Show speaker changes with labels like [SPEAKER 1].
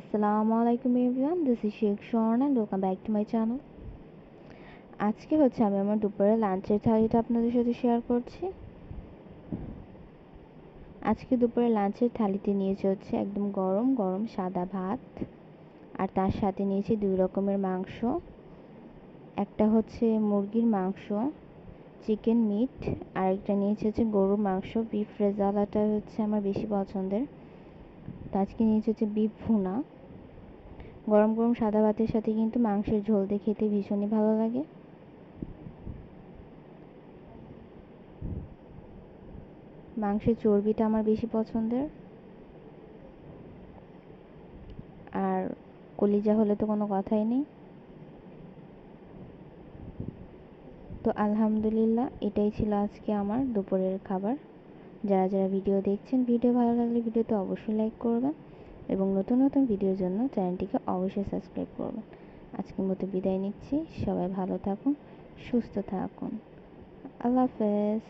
[SPEAKER 1] আসসালামু everyone this is Sheikh Swarna and welcome back to my channel আজকে হচ্ছে আমি আমার দুপুরে লাঞ্চের থালিটা আপনাদের সাথে শেয়ার করছি। আজকে দুপুরে লাঞ্চের থালিতে নিয়েছি হচ্ছে একদম গরম গরম সাদা ভাত। আর তার সাথে নিয়েছি দুই রকমের মাংস। একটা হচ্ছে মুরগির মাংস, চিকেন মিট আর একটা নিয়েছি হচ্ছে গরুর মাংস। বিফ রেজালাটা হচ্ছে আমার বেশি পছন্দের। তো আজকে নিয়েছি হচ্ছে বিফ ভুনা। গরম গরম সাদা ভাতের সাথে কিন্তু মাংসের ঝোল দিয়ে খেতে ভীষণই ভালো লাগে। মাংসের চর্বিটা আমার বেশি পছন্দের। আর কলিজা হলে তো কোনো কথাই নেই। তো আলহামদুলিল্লাহ, এটাই ছিল আজকে আমার দুপুরের খাবার। যারা যারা ভিডিও দেখছেন, ভিডিও ভালো লাগলে ভিডিওতে অবশ্যই লাইক করবেন। এবং নতুন নতুন ভিডিওর জন্য চ্যানেলটিকে অবশ্যই সাবস্ক্রাইব করবেন। আজকের মতো বিদায় নিচ্ছি। সবাই ভালো থাকুন, সুস্থ থাকুন। আল্লাহ হাফেজ।